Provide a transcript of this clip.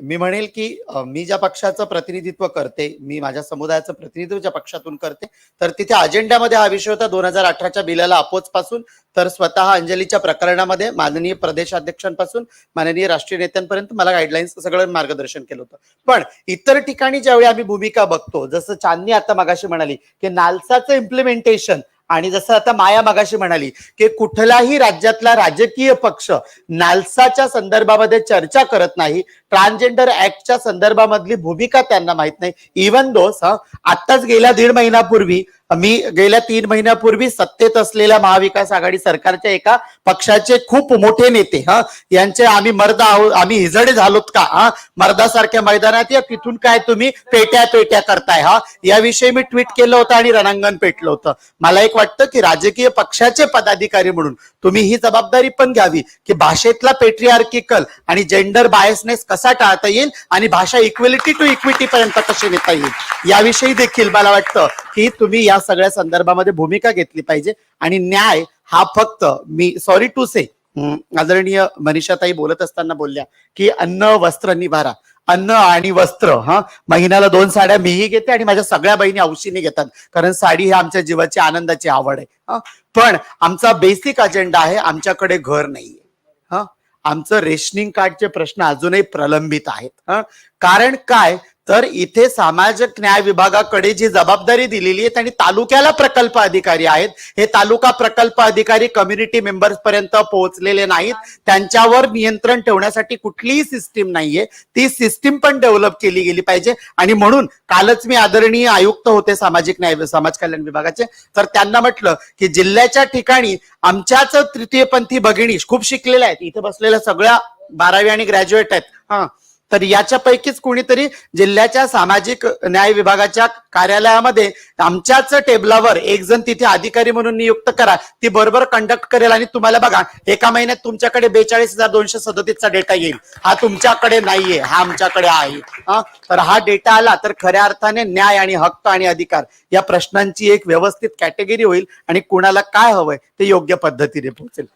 मी म्हणेल की मी ज्या पक्षाचं प्रतिनिधित्व करते मी माझ्या समुदायाचं प्रतिनिधित्व ज्या पक्षातून करते तर तिथे अजेंड्यामध्ये हा विषय होता दोन हजार अठराच्या बिलाला अपोजपासून तर स्वतः अंजलीच्या प्रकरणामध्ये माननीय प्रदेशाध्यक्षांपासून माननीय राष्ट्रीय नेत्यांपर्यंत मला गाईडलाईन्स सगळं मार्गदर्शन केलं होतं. पण इतर ठिकाणी ज्यावेळी आम्ही भूमिका बघतो जसं चांदनी आता मगाशी म्हणाली की नालसाचं इम्प्लिमेंटेशन आणि जसं आता माया मगाशी म्हणाली की कुठलाही राज्यातला राजकीय पक्ष नालसाच्या संदर्भामध्ये चर्चा करत नाही ट्रान्सजेंडर ऍक्टच्या संदर्भामधली भूमिका त्यांना माहीत नाही. इवन दोस हा आत्ताच गेल्या दीड महिन्यापूर्वी मी गेल्या तीन महिन्यापूर्वी सत्तेत असलेल्या महाविकास आघाडी सरकारच्या एका पक्षाचे खूप मोठे नेते हा यांचे आम्ही मर्द आहोत आम्ही हिजडे झालोत का हा? मर्दासारख्या मैदानात या तिथून काय तुम्ही पेट्या पेट्या करताय हा? याविषयी मी ट्विट केलं होतं आणि रणांगण पेटलं होतं. मला एक वाटतं की राजकीय पक्षाचे पदाधिकारी म्हणून तुम्ही ही जबाबदारी पण घ्यावी की भाषेतला पेट्रिआर्किकल आणि जेंडर बायसनेस कसा टाळता येईल आणि भाषा इक्वेलिटी टू इक्विटी पर्यंत कशी नेता येईल. याविषयी देखील मला वाटतं की तुम्ही या सगळ्या संदर्भामध्ये भूमिका घेतली पाहिजे. आणि न्याय हा फक्त मी सॉरी टू से आदरणीय मनीषाताई बोलत असताना बोलल्या की अन्न वस्त्र निवारा. अन्न आणि वस्त्र हा महिन्याला दोन साड्या मीही घेते आणि माझ्या सगळ्या बहिणी औशीने घेतात. कारण साडी ही आमच्या जीवाची आनंदाची आवड आहे. हा. पण आमचा बेसिक अजेंडा आहे आमच्याकडे घर नाहीये. हा आमचं रेशनिंग कार्डचे प्रश्न अजूनही प्रलंबित आहेत. हा कारण काय? तर इथे सामाजिक न्याय विभागाकडे जी जबाबदारी दिलेली आहे त्यांनी तालुक्याला प्रकल्प अधिकारी आहेत. हे तालुका प्रकल्प अधिकारी कम्युनिटी मेंबर्स पर्यंत पोहोचलेले नाहीत. त्यांच्यावर नियंत्रण ठेवण्यासाठी कुठलीही सिस्टीम नाहीये. ती सिस्टीम पण डेव्हलप केली गेली पाहिजे. आणि म्हणून कालच मी आदरणीय आयुक्त होते सामाजिक न्याय समाज कल्याण विभागाचे. तर त्यांना म्हटलं की जिल्ह्याच्या ठिकाणी आमच्याच तृतीयपंथी भगिनी खूप शिकलेल्या आहेत. इथे बसलेल्या सगळ्या बारावी आणि ग्रॅज्युएट आहेत. हा. तर याच्यापैकीच कुणीतरी जिल्ह्याच्या सामाजिक न्याय विभागाच्या कार्यालयामध्ये आमच्याच टेबलावर एक जण तिथे अधिकारी म्हणून नियुक्त करा. ती बरोबर कंडक्ट करेल आणि तुम्हाला बघा एका महिन्यात तुमच्याकडे बेचाळीस हजार दोनशे सदतीसचा डेटा येईल. हा तुमच्याकडे नाहीये हा आमच्याकडे आहे. हा? तर हा डेटा आला तर खऱ्या अर्थाने न्याय आणि हक्क आणि अधिकार या प्रश्नांची एक व्यवस्थित कॅटेगरी होईल आणि कुणाला काय हवंय ते योग्य पद्धतीने पोहोचेल.